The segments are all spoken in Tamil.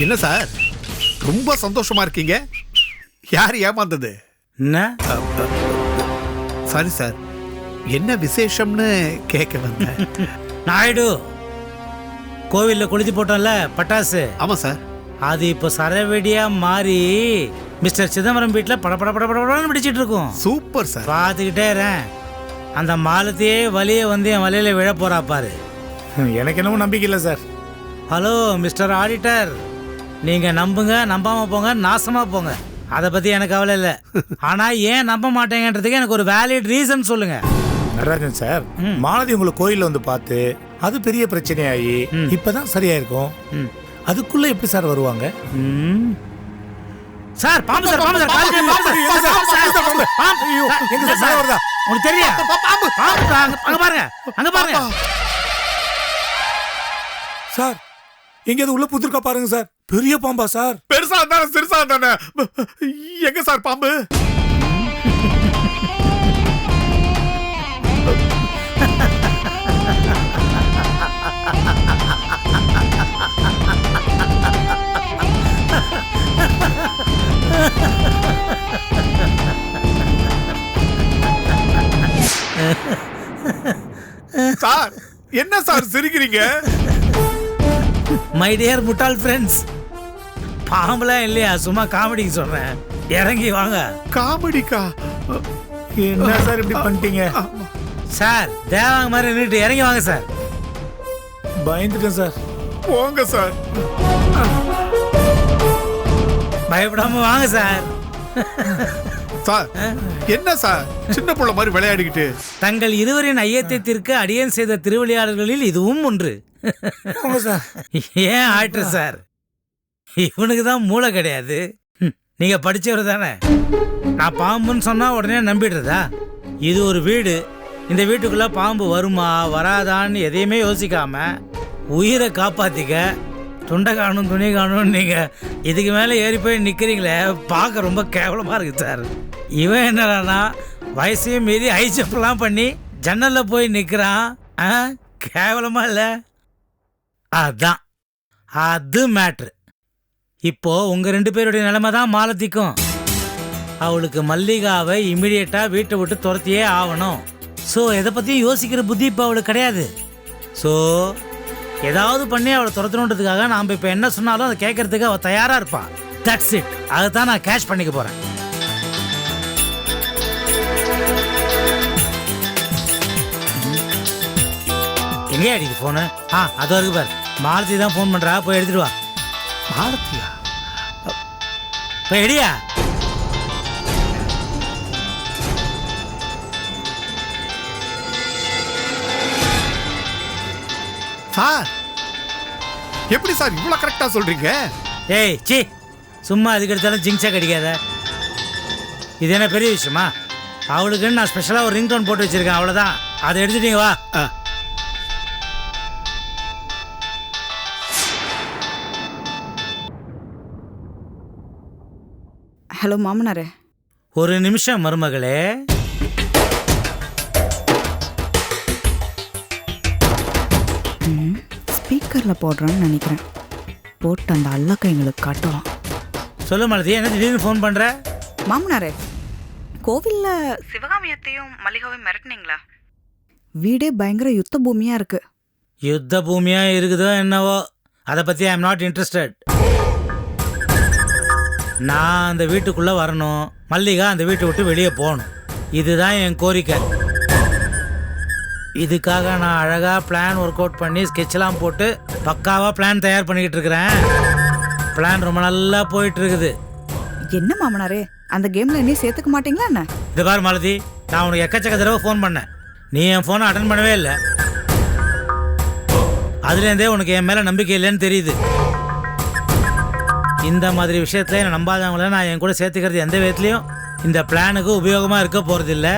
என்ன சார்? ரொம்ப சந்தோஷமா இருக்கீங்க. யார் ஏமாந்தது? என்ன? Sorry sir. என்ன விசேஷம்னு கேட்க வந்தேன். நாயுடு கோவில்ல கொளுத்தி போட்டோம்ல பட்டாசு. ஆமா சார். அது இப்போ சரவெடியா மாறி மிஸ்டர் சிதம்பரம் வீட்டில் பட பட பட படன்னு பிடிச்சிட்டு இருக்கும். Super sir. பார்த்துக்கிட்டே இருறேன் அந்த மாலத்தையே வலிய வந்து என் வலையில விழ போறா பாரு. எனக்கு என்னமோ நம்பிக்கை இல்லை சார். Hello mister auditor. நீங்க நம்புங்க நம்பாம போங்க நாசமா போங்க அதை பத்தி எனக்கு கவலை இல்லை ஆனா ஏன் நம்ப மாட்டேங்கன்றதுக்கு எனக்கு ஒரு வேலிட் ரீசன் சொல்லுங்க நடராஜன் சார் மாலதி உங்களை கோயில்ல வந்து பார்த்து அது பெரிய பிரச்சனையாகி இப்பதான் சரியா இருக்கும். அதுக்குள்ள எப்படி சார் வருவாங்க. சார் பாம்பு சார் பாம்பு சார் பாம்பு சார், சார்? பாம்பு சார், சார் பாம்பு? பாம்பு. ஐயோ, சார், எங்க சார் மேல வருதா? உங்களுக்கு தெரியும் பாம்பு சார், அங்க அங்க பாருங்க அங்க பாருங்க சார் எங்கேயாவது உள்ள புத்திருக்கா பாருங்க சார் பெரிய பாம்பா சார். பெருசா தானே சிறுசா தானே எங்க சார் பாம்பு? சார் என்ன சார் சிரிக்கிறீங்க? மை டியர் முட்டாள் ஃப்ரெண்ட்ஸ் பாம்புலாம் இல்லையா? சும்மா காமெடிக்கு சொல்றேன். இறங்கி வாங்க. காமெடிக்கா? என்ன சார் இப்படி பண்ணிட்டீங்க? சார் தேவாங்க மாதிரி நின்றுட்டு இறங்கி வாங்க சார். பயந்துட்டேன் சார். போங்க சார். பயப்படாம வாங்க சார். சார் என்ன சார்? சின்ன புள்ள மாதிரி விளையாடிக்கிட்டு. தங்கள் இருவரின் ஐயத்தை தீர்க்க அடியேன் செய்த திருவிளையாடல்களில் இதுவும் ஒன்று. ஏன் ஆயிட்டு சார்? இவனுக்கு தான் மூளை கிடையாது. நீங்க படிச்சவர் தானே? நான் பாம்புன்னு சொன்னா உடனே நம்பிடுறதா? இது ஒரு வீடு. இந்த வீட்டுக்குள்ள பாம்பு வருமா வராதான்னு எதையுமே யோசிக்காம உயிரை காப்பாத்திக்க துண்டை காணும் துணி காணும் நீங்க இதுக்கு மேலே ஏறி போய் நிக்கிறீங்களே பார்க்க ரொம்ப கேவலமா இருக்கு சார். இவன் என்னடான்னா வயசையும் மீறி ஹை ஜம்ப்லாம் பண்ணி ஜன்னல்ல போய் நிக்கிறான். ஆ? கேவலமா இல்லை? அதான். அது மேட்ரு இப்போ உங்க ரெண்டு பேருடைய நிலைமை தான் மாலத்திக்கும். அவளுக்கு மல்லிகாவை இமிடியேட்டா வீட்டை விட்டு துரத்தியே ஆகணும். ஸோ எதை பத்தியும் யோசிக்கிற புத்தி இப்போ அவளுக்கு கிடையாது. ஸோ ஏதாவது பண்ணி அவளை துரத்தணுன்றதுக்காக நாம் இப்போ என்ன சொன்னாலும் அதை கேட்கறதுக்கு அவள் தயாரா இருப்பான் தட்ஸ் இட் அதை தான் நான் கேஷ் பண்ணிக்க போறேன். எங்கே அடிக்கு ஃபோனு ஆ அது வரைக்கும் பார். மாலதி தான் ஃபோன் பண்ணுறா போய் எடுத்துட்டு வா. மாலத்தியா எடியா சார் எப்படி சார் இவ்வளவு கரெக்டா சொல்றீங்க? ஏய் சி சும்மா அதுக்கு எடுத்தாலும் ஜிங்ஸாக கிடைக்காத. இது என்ன பெரிய விஷயமா? அவளுக்குன்னு நான் ஸ்பெஷலாக ஒரு ரிங்டோன் போட்டு வச்சிருக்கேன் அவ்வளோதான் அதை எடுத்துட்டீங்க வா. ஹலோ மாமனாரே. ஒரு நிமிஷம் மருமகளே. ஸ்பீக்கரில் போடுறேன்னு நினைக்கிறேன். போட்டு அந்த அல்லக்கை எங்களுக்கு காட்டலாம். சொல்லு மாலதி என்ன திடீர்னு ஃபோன் பண்ணுற மாமனாரே கோவிலில் சிவகாமியத்தையும் மல்லிகாவையும் மிரட்டினீங்களா? வீடே பயங்கர யுத்த பூமியாக இருக்கு. யுத்த பூமியாக இருக்குதோ என்னவோ. அதை பற்றி ஐ எம் நாட் இன்ட்ரெஸ்டட் நான் அந்த வீட்டுக்குள்ளே வரணும். மல்லிகா அந்த வீட்டை விட்டு வெளியே போகணும். இதுதான் என் கோரிக்கை. இதுக்காக நான் அழகாக பிளான் ஒர்க் அவுட் பண்ணி ஸ்கெட்ச்லாம் போட்டு பக்காவாக பிளான் தயார் பண்ணிக்கிட்டு இருக்கிறேன். பிளான் ரொம்ப நல்லா போயிட்டு இருக்குது என்ன மாமனாரே? அந்த கேமில் என்னையும் சேர்த்துக்க மாட்டீங்களா என்ன? இது பாரு மாலதி நான் உனக்கு எக்கச்சக்க தடவை ஃபோன் பண்ணேன். நீ என் ஃபோனை அட்டன் பண்ணவே இல்லை. அதுலேருந்தே உனக்கு என் மேலே நம்பிக்கை இல்லைன்னு தெரியுது. இந்த மாதிரி விஷயத்துல என்னை நம்பாதவங்கள நான் என் கூட சேர்த்துக்கிறது எந்த விதத்துலையும் இந்த பிளானுக்கு உபயோகமாக இருக்க போகிறதில்ல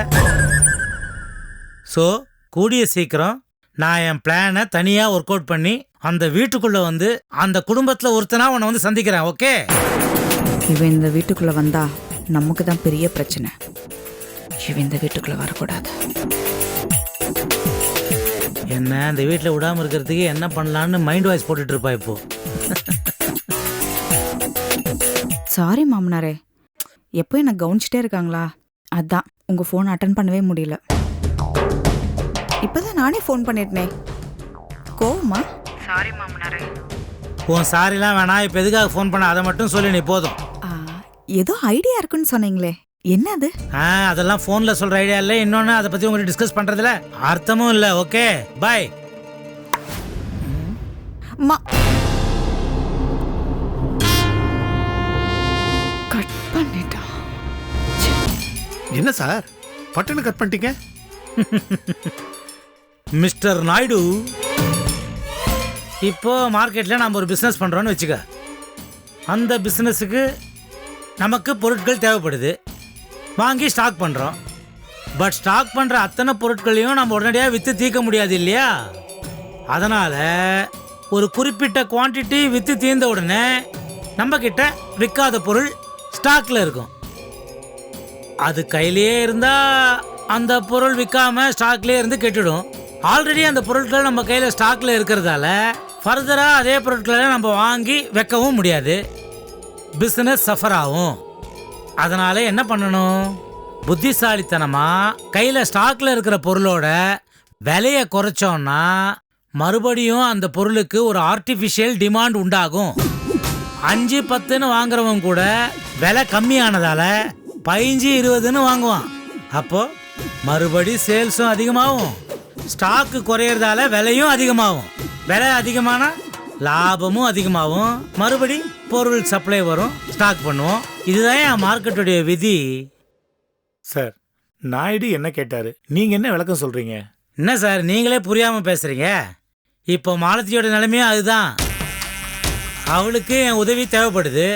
ஸோ கூடிய சீக்கிரம் நான் என் பிளானை தனியாக ஒர்க் அவுட் பண்ணி அந்த வீட்டுக்குள்ளே வந்து அந்த குடும்பத்தில் ஒருத்தனா உன்னை வந்து சந்திக்கிறேன் ஓகே இவன் இந்த வீட்டுக்குள்ளே வந்தா நமக்கு தான் பெரிய பிரச்சனை. இவன் இந்த வீட்டுக்குள்ளே வரக்கூடாது. என்ன அந்த வீட்டில் விடாமல் இருக்கிறதுக்கு என்ன பண்ணலான்னு மைண்ட் வாய்ஸ் போட்டுட்டு இருப்பா இப்போ. சாரி மாமனாரே. எப்போ என்ன கவனிச்சிட்டே இருக்காங்களா? அதான் உங்க ஃபோன் அட்டன் பண்ணவே முடியல. இப்பதான் நானே ஃபோன் பண்ணிட்டேனே கோவமா? சாரி மாமனாரே. உன் சாரிலாம் வேணாம் இப்போ எதுக்காக ஃபோன் பண்ண? அதை மட்டும் சொல்லி நீ போதும். ஏதோ ஐடியா இருக்குன்னு சொன்னீங்களே. என்ன அது? ஆ அதெல்லாம் ஃபோனில் சொல்கிற ஐடியா இல்லை. இன்னொன்று அதை பற்றி உங்கள்கிட்ட டிஸ்கஸ் பண்ணுறதுல அர்த்தமும் இல்லை. ஓகே பாய் மா என்ன சார்? பட்டுன்னு கட் பண்ணிட்டீங்க? மிஸ்டர் நாயுடு இப்போ மார்க்கெட்டில் நம்ம ஒரு பிஸ்னஸ் பண்ணுறோன்னு வச்சுக்க. அந்த பிஸ்னஸுக்கு நமக்கு பொருட்கள் தேவைப்படுது. வாங்கி ஸ்டாக் பண்ணுறோம் பட் ஸ்டாக் பண்ணுற அத்தனை பொருட்களையும் நம்ம உடனடியாக விற்று தீர்க்க முடியாது இல்லையா? அதனால் ஒரு குறிப்பிட்ட குவாண்டிட்டி விற்று தீர்ந்த உடனே நம்மக்கிட்ட விற்காத பொருள் ஸ்டாக்கில் இருக்கும். அது கையிலேயே இருந்தா அந்த பொருள் விற்காம ஸ்டாக்லயே இருந்து கெட்டுடும். ஆல்ரெடி அந்த பொருட்கள் நம்ம கையில ஸ்டாக்ல இருக்கிறதால ஃபர்தரா அதே பொருட்களை நம்ம வாங்கி வைக்கவும் முடியாது. பிசினஸ் சஃபர் ஆகும். அதனால என்ன பண்ணணும்? புத்திசாலித்தனமா கையில ஸ்டாக்ல இருக்கிற பொருளோட விலையை குறைச்சோன்னா மறுபடியும் அந்த பொருளுக்கு ஒரு ஆர்டிஃபிஷியல் டிமாண்ட் உண்டாகும். அஞ்சு பத்துன்னு வாங்குறவங்க கூட விலை கம்மியானதால பதிஞ்சு இருபதுன்னு வாங்குவான். அப்போ மறுபடி சேல்ஸும் அதிகமாகும். ஸ்டாக்கு குறையறதால விலையும் அதிகமாகும். விலை அதிகமானா லாபமும் அதிகமாகும். மறுபடி பொருள் சப்ளை வரும். ஸ்டாக் பண்ணுவோம். இதுதான் என் மார்க்கெட்டுடைய விதி. சார் நாயுடு என்ன கேட்டாரு? நீங்க என்ன விளக்கம் சொல்றீங்க? என்ன சார் நீங்களே புரியாம பேசுறீங்க? இப்போ மாலத்தியோட நிலைமையும் அதுதான். அவளுக்கு என் உதவி தேவைப்படுது.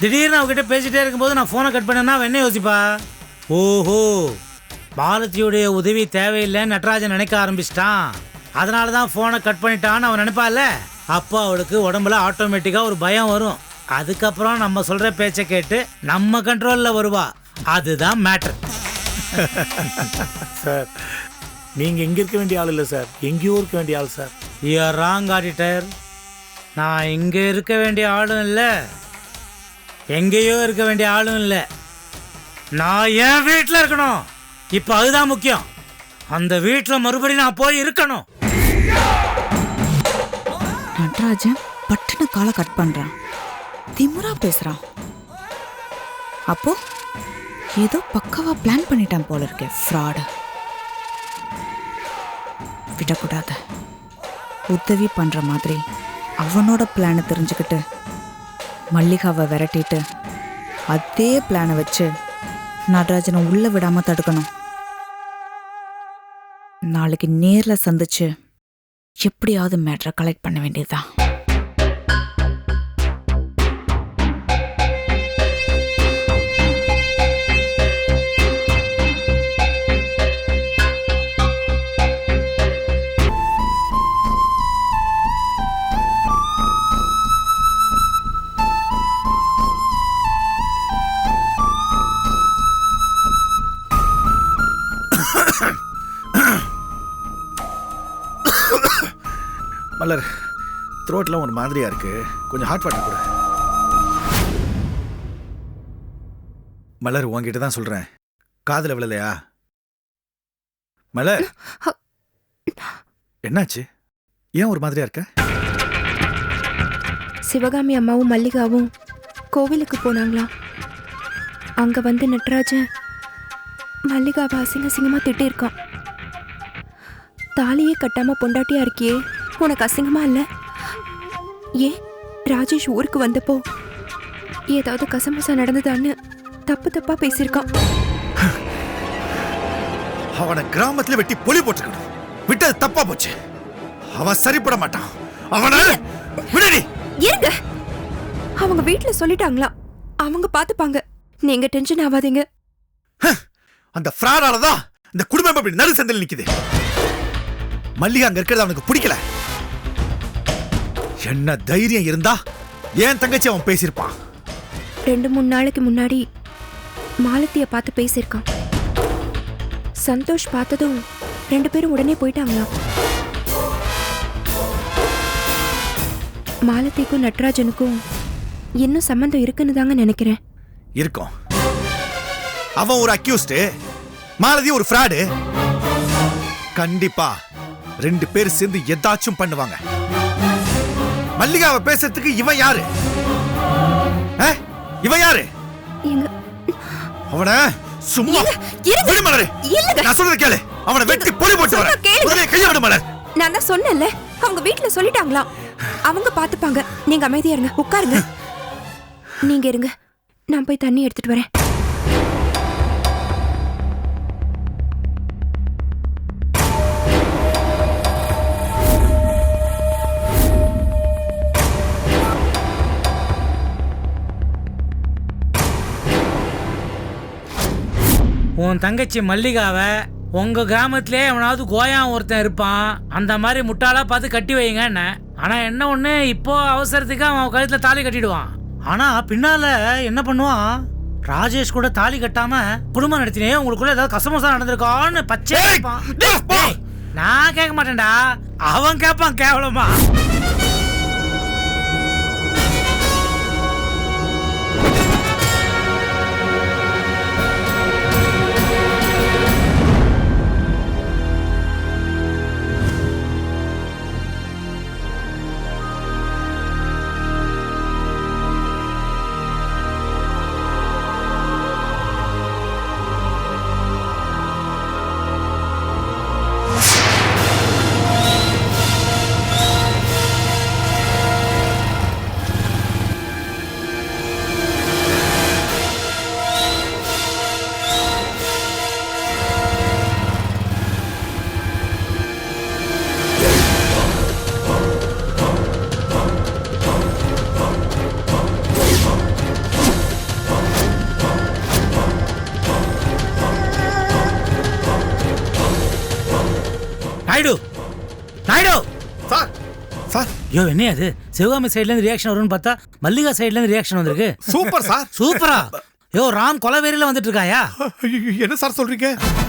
திடீர்னு அவகிட்ட பேசிட்டே இருக்கும்போது நான் ஃபோனை கட் பண்ணேன்னா அவ என்ன யோசிப்பா? ஓஹோ மாலத்தியுடைய உதவி தேவையில்லைன்னு நடராஜன் நினைக்க ஆரம்பிச்சிட்டான். அதனால தான் ஃபோனை கட் பண்ணிட்டான்னு அவன் நினைப்பால அப்போ அவளுக்கு உடம்புல ஆட்டோமேட்டிக்காக ஒரு பயம் வரும். அதுக்கப்புறம் நம்ம சொல்கிற பேச்சை கேட்டு நம்ம கண்ட்ரோலில் வருவா. அதுதான் மேட்டர் சார் நீங்க இங்க இருக்க வேண்டிய ஆள் இல்ல சார். எங்கேயோ இருக்க வேண்டிய ஆள் சார். யூஆர் ராங் ஆடிட்டர் நான் இங்கே இருக்க வேண்டிய ஆளும் இல்லை. எங்கேயோ இருக்க வேண்டிய ஆளும் இல்லை. நான் என் வீட்டில் இருக்கணும். இப்போ அதுதான் முக்கியம். அந்த வீட்டில் மறுபடியும் நான் போய் இருக்கணும். நடராஜன் பட்டுன்னு காலை கட் பண்ணுறான் திமுறா பேசுகிறான் அப்போ ஏதோ பக்காவா பிளான் பண்ணிட்டான் போல இருக்கே ஃப்ராடு விடக்கூடாது. உதவி பண்ணுற மாதிரி அவனோட பிளானை தெரிஞ்சுக்கிட்டு மல்லிகாவை விரட்டிட்டு அதே பிளானை வச்சு நடராஜனை உள்ளே விடாமல் தடுக்கணும். நாளைக்கு நேரில் சந்திச்சு எப்படியாவது மேட்ரை கலெக்ட் பண்ண வேண்டியதுதான். த்ரோட்லாம் ஒரு மாதிரியா இருக்கு. கொஞ்சம் ஹாட் வாட்டர் கொடு. மலர் உங்ககிட்ட தான் சொல்றேன். காதுல விழலையா? மலர்! என்னாச்சு? ஏன் ஒரு மாதிரியா இருக்க? சிவகாமி அம்மாவும் மல்லிகாவும் கோவிலுக்கு போனாங்களாம் அங்க வந்து நட்ராஜன் மல்லிகாவை அசிங்க அசிங்கமா திட்டிருக்கான் தாலியே கட்டாம பொண்டாட்டியா இருக்கியே? உனக்கு அசிங்கமா இல்லை? ஏன்? ராஜேஷ் ஊருக்கு வந்தப்போ ஏதாவது கசமுசா நடந்ததான்னு தப்பு தப்பா பேசியிருக்கான். அவனை கிராமத்துல வெட்டி பொலி போட்டுக்கணும். விட்டது தப்பா போச்சு. அவன் சரிப்பட மாட்டான். அவனை விடுடி! இருங்க அவங்க வீட்ல சொல்லிட்டாங்களா? அவங்க பாத்துப்பாங்க. நீங்க டென்ஷன் ஆகாதீங்க அந்த ஃப்ராடால தான் இந்த குடும்பம் இப்படி நடு சந்தில் நிக்குது. மல்லிகா அங்க இருக்கிறது அவனுக்கு பிடிக்கல. என்ன தைரியம் இருந்தா ஏன் தங்கச்சி அவன் பேசியிருப்பான்? ரெண்டு மூணு நாளைக்கு முன்னாடி மாலத்திய பார்த்து பேசியிருக்கான். சந்தோஷ் பார்த்ததும் ரெண்டு பேரும் உடனே போயிட்டாங்களாம் மாலத்திக்கும் நட்ராஜனுக்கும் இன்னும் சம்மந்தம் இருக்குன்னு தாங்க நினைக்கிறேன். இருக்கும். அவன் ஒரு அக்யூஸ்டு மாலதி ஒரு ஃப்ராடு கண்டிப்பா ரெண்டு பேர் சேர்ந்து ஏதாச்சும் பண்ணுவாங்க. மல்லிகாவை பேசுறதுக்கு இவன் யாரு? இவன் யாரு? அவன சும்மா. விடு மலரு. நான் சொல்றத கேளு. அவனை வெட்டி பொடி போட்டு கேளுங்க. முதல்ல கைய விடு மலர். நான் தான் சொன்னேன்ல அவங்க வீட்ல சொல்லிட்டாங்களாம் அவங்க பாத்துப்பாங்க. நீங்க அமைதியா இருங்க. உட்காருங்க. நீங்க இருங்க. நான் போய் தண்ணி எடுத்துட்டு வரேன். உன் தங்கச்சி மல்லிகாவை உங்க கிராமத்திலே எவனாவது கோயா ஒருத்தன் இருப்பான். அந்த மாதிரி முட்டாளா பார்த்து கட்டி வைங்க என்ன? ஆனா என்ன ஒண்ணு இப்போ அவசரத்துக்கு அவன் கழுத்துல தாலி கட்டிடுவான். ஆனா பின்னால என்ன பண்ணுவான்? ராஜேஷ் கூட தாலி கட்டாம குடும்பம் நடத்தினே உங்களுக்குள்ள ஏதாவது கசமசா நடந்திருக்கான்னு பச்சை நான் கேட்க மாட்டேன்டா. அவன் கேட்பான் கேவலமா. நாயுடு! நாயுடு! சார்! சார்! ஐயோ என்ன அது சிவகாமி சைடுல இருந்து ரியாக்ஷன் வரும்னு பார்த்தா மல்லிகா சைடுல இருந்து ரியாக்ஷன் வந்திருக்கு. Super sir! சூப்பரா! யோ ராம் கொலவேரியில வந்துட்டு இருக்காயா என்ன சார் சொல்றீங்க?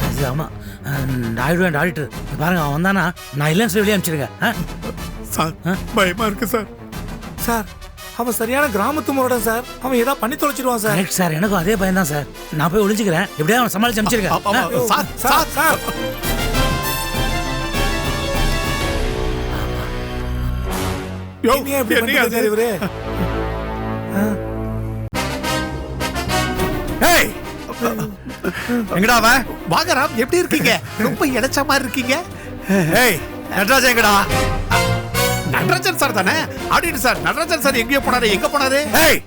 இது ஆமா. அஹ், நாயுடு அண்ட் ஆடிட்டர் பாருங்க அவன் வந்தானா? நான் இல்லைன்னு சொல்லி வெளியே அனுப்பிச்சிருங்க ஆ? சார் பயமா இருக்கு சார். சார் அவன் சரியான கிராமத்து முரடன் சார். அவன் ஏதாவது பண்ணி தொலைச்சிடுவான் சார். Correct sir. எனக்கும் அதே பையன் தான் சார். நான் போய் ஒளிஞ்சுக்கிறேன். எப்படியா அவன் சமாளிச்சு அனுப்பிச்சிருக்கேன்? Sir sir. சார். என்னையா இப்படி பண்ணிட்டு? இவரு. ஏய் எங்கடா அவன்? வாங்க ராம் எப்படி இருக்கீங்க? ரொம்ப இடைச்ச மாதிரி இருக்கீங்க. ஏய் நடராஜன் எங்கடா? நடராஜன் சார் தானே? ஆடிட்டு சார் நடராஜன் சார் எங்கேயோ போனாரு எங்க போனாரு? ஏய்.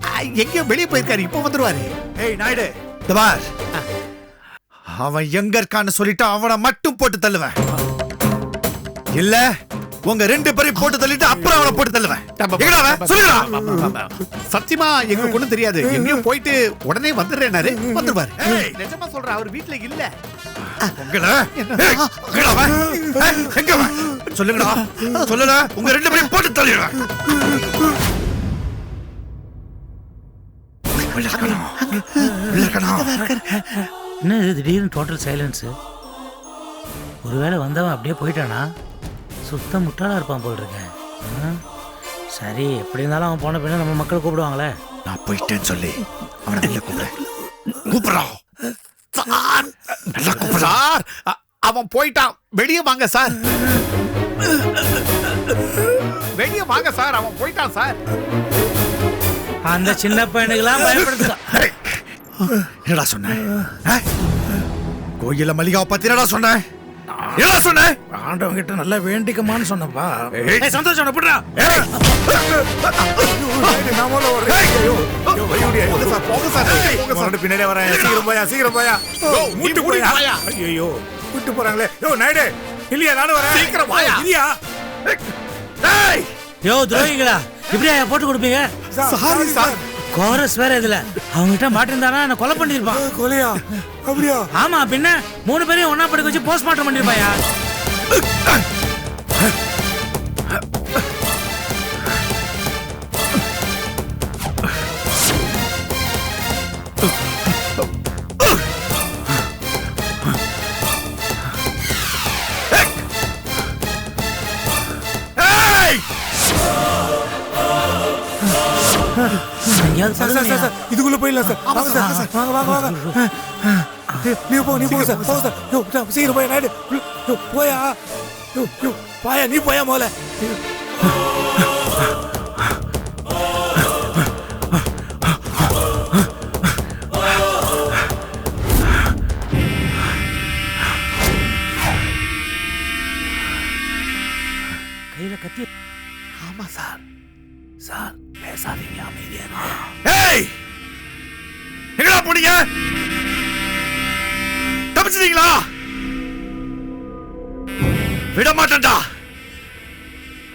எங்கேயோ வெளியே போயிருக்காரு இப்போ வந்துருவாரு. ஏய் நாயுடு இந்த பார். அவன் எங்க இருக்கான்னு சொல்லிட்டு அவனை மட்டும் போட்டு தள்ளுவேன். இல்ல உங்க ரெண்டு பேரையும் போட்டு தள்ளிட்டு அப்புறம் அவனை போட்டு தள்ளுவேன். சொல்லுடா. சத்தியமா எங்க ஒண்ணும் தெரியாது. எங்கேயோ போயிட்டு உடனே வந்துடுறேனாரு வந்துருவாரு. நிஜமா சொல்றேன் அவர் வீட்ல இல்ல. சொல்லுங்கடா. சொல்லல. உங்க ரெண்டு பேரையும் போட்டு தள்ளிடுவேன். என்ன திடீர்னு டோட்டல் சைலன்ஸு ஒருவேளை வந்தவன் அப்படியே போயிட்டானா? சுத்த முட்டாளா இருப்பான் போல் இருக்கேன்? சரி எப்படி இருந்தாலும் அவன் போன பின்ன நம்ம மக்கள் கூப்பிடுவாங்களே. நான் போயிட்டேன்னு சொல்லி அவனை வெளில கூப்பிடு கூப்பிடுறா. சார் நல்லா சார் அ- அவன் போயிட்டான். வெளியே வாங்க சார். வெளியே வாங்க சார். அவன் போயிட்டான் சார். அந்த சின்ன பையனுக்கெல்லாம் பயப்படுத்துக்கா ஏய், என்னடா சொன்ன? கோயில மல்லிகாவை பத்தி என்னடா சொன்ன? என்னடா சொன்ன? ஆண்டவன் கிட்ட நல்லா வேண்டிக்கமான்னு சொன்னப்பா. ஏய், சந்தோஷம் எப்படிடா பின்னாடி வரேன். சீக்கிரம் போயா சீக்கிரம் போயா. ஓடி போயா வாயா. ஐயோ விட்டு போறாங்களே. யோ நாயுடு இல்லையா நானும் வரேன். சீக்கிரம் வாயா. இல்லையா? ஏய், யோ துரோகிகளா இப்படியா போட்டு கொடுப்பீங்க? சாரி. சார். கோரஸ் வேற இதுல. அவங்ககிட்ட மாட்டிருந்தானா? என்ன கொலை பண்ணிருப்பான் கொலையா? அப்படியா? ஆமா பின்ன மூணு பேரையும் ஒண்ணா படுக்க வச்சு போஸ்ட்மார்ட்டம் பண்ணிருப்பாயா சார் சார் சார், சார் இதுக்குள்ள போயிடலாம் சார். வாங்க சார் வாங்க வாங்க வாங்க. நீ போ நீ போ சார் போ சார். யோ, சார், சீக்கிரம் போய் நாயுடு. யோ, போயா. யோ, யோ, போயா நீ போயா முதல்ல. கையில கத்தி. ஆமா சார். விட மாட்டேன்டா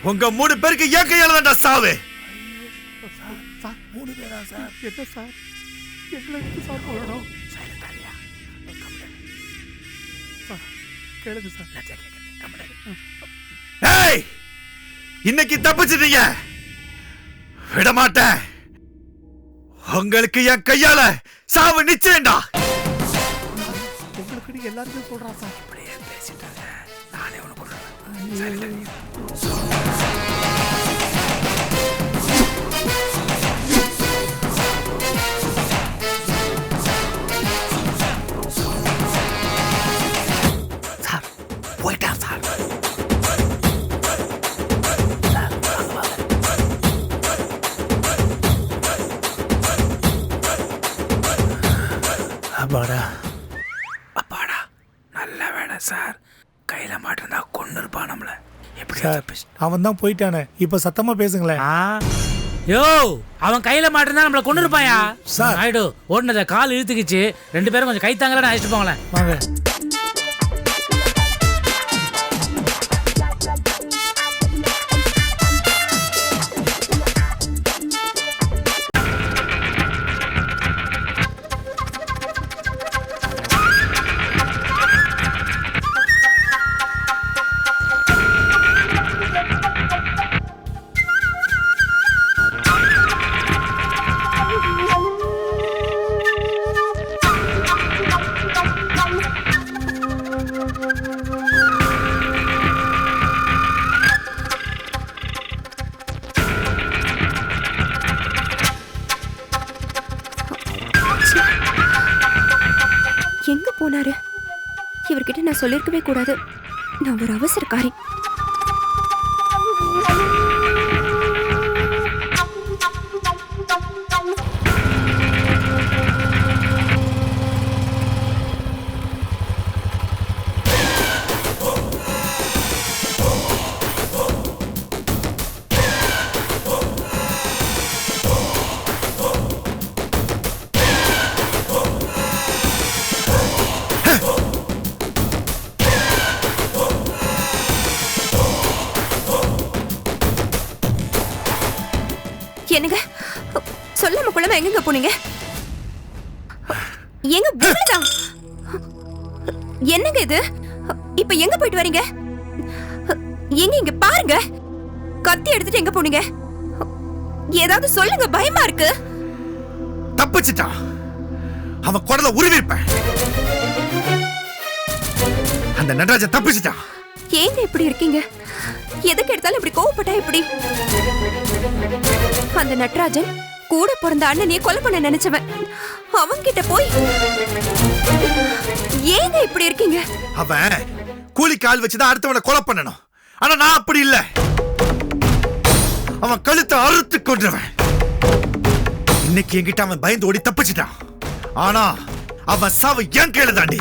உங்க மூணு பேருக்கு ஏன் கையால தான்டா சாவு. மூணு பேரா சார் என்ன சார் எங்களுக்கு சார் போகணும் கேளுங்க சார் ஏய் இன்னைக்கு தப்பிச்சிட்டீங்க. விட மாட்டேன் உங்களுக்கு என் கையால சாவு நிச்சயம்டா. உங்களுக்கு எல்லாருமே சொல்றான் சார். போயிட்டான் சார் அப்பாடா. அப்பாடா. நல்ல வேலை சார். கையில மாட்டிருந்தா கொண்டு இருப்பான் நம்மள. எப்படி அவன் தான் போயிட்டானே. இப்ப சத்தமா பேசுங்களேன் ஆ? யோ அவன் கையில மாட்டிருந்தா நம்மள கொண்டு இருப்பாயா சார். ஆயிடு ஓடுனத கால் இழுத்துக்கிச்சு. ரெண்டு பேரும் கொஞ்சம் கை தாங்கலாம் அழைச்சிட்டு போங்களேன். வாங்க. சொல்லியிருக்கவே கூடாது. நான் ஒரு அவசரக்காரி. கொள்ளாம எங்கங்க போனீங்க? எங்க உங்களுதா என்னங்க இது? இப்ப எங்க போயிட்டு வரீங்க? எங்க இங்க பாருங்க. கத்தி எடுத்துட்டு எங்க போனீங்க? ஏதாவது சொல்லுங்க பயமா இருக்கு. தப்பிச்சிட்டான். அவன் குடல உருவிருப்பேன். அந்த நடராஜன் தப்பிச்சிட்டான். ஏங்க இப்படி இருக்கீங்க? எதுக்கு எடுத்தாலும் இப்படி கோவப்பட்டா இப்படி அந்த நட்ராஜன் கூட பிறந்த அண்ணனையே கொலை பண்ண நினைச்சவன். அவன்கிட்ட போய் ஏங்க இப்படி இருக்கீங்க? அவன் கூலி கால் வச்சுதான் அடுத்தவனை கொலை பண்ணணும். ஆனா நான் அப்படி இல்ல. அவன் கழுத்தை அறுத்து கொண்டுருவன் இன்னைக்கு என்கிட்ட அவன் பயந்து ஓடி தப்பிச்சிட்டான். ஆனா அவன் சாவு என் கையில தாண்டி.